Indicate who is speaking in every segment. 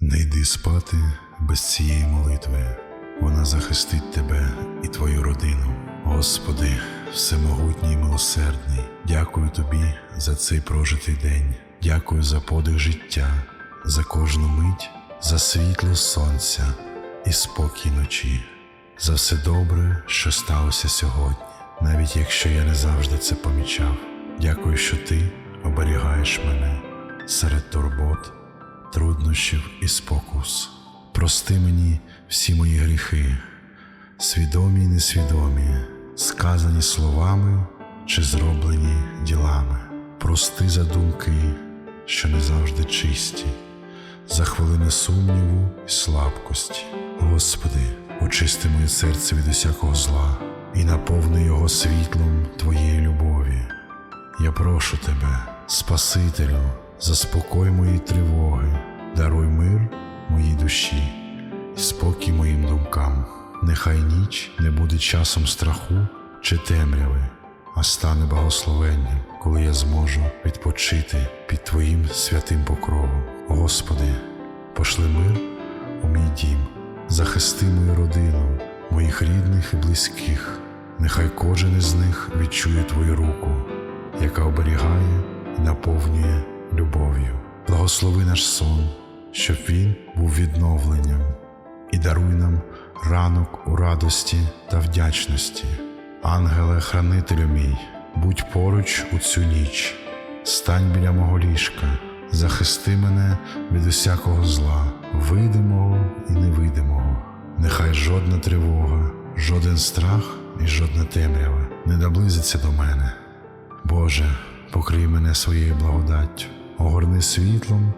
Speaker 1: Не йди спати без цієї молитви. Вона захистить тебе і твою родину. Господи, всемогутній і милосердний, дякую тобі за цей прожитий день. Дякую за подих життя, за кожну мить, за світло сонця і спокій ночі, за все добре, що сталося сьогодні, навіть якщо я не завжди це помічав. Дякую, що ти оберігаєш мене серед турбот, труднощів і спокус. Прости мені всі мої гріхи, свідомі й несвідомі, сказані словами чи зроблені ділами. Прости за думки, що не завжди чисті, за хвилини сумніву і слабкості. Господи, очисти моє серце від усякого зла і наповни його світлом Твоєї любові. Я прошу тебе, Спасителю, заспокой мої тривоги, даруй мир моїй душі і спокій моїм думкам. Нехай ніч не буде часом страху чи темряви, а стане благословенням, коли я зможу відпочити під Твоїм святим покровом. Господи, пошли мир у мій дім, захисти мою родину, моїх рідних і близьких. Нехай кожен із них відчує Твою руку, яка оберігає і наповнює любов'ю. Благослови наш сон, щоб він був відновленням, і даруй нам ранок у радості та вдячності. Ангеле, хранителю мій, будь поруч у цю ніч, стань біля мого ліжка, захисти мене від усякого зла, видимого і невидимого. Нехай жодна тривога, жоден страх і жодна темрява не наблизиться до мене. Боже, покрий мене своєю благодаттю, огорни світлом,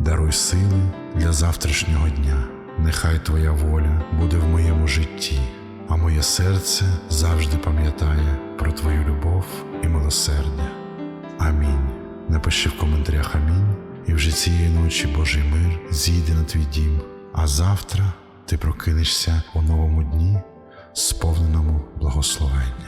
Speaker 1: даруй сили для завтрашнього дня. Нехай Твоя воля буде в моєму житті, а моє серце завжди пам'ятає про Твою любов і милосердя. Амінь. Напиши в коментарях амінь, і вже цієї ночі Божий мир зійде на твій дім, а завтра ти прокинешся у новому дні, сповненому благословення.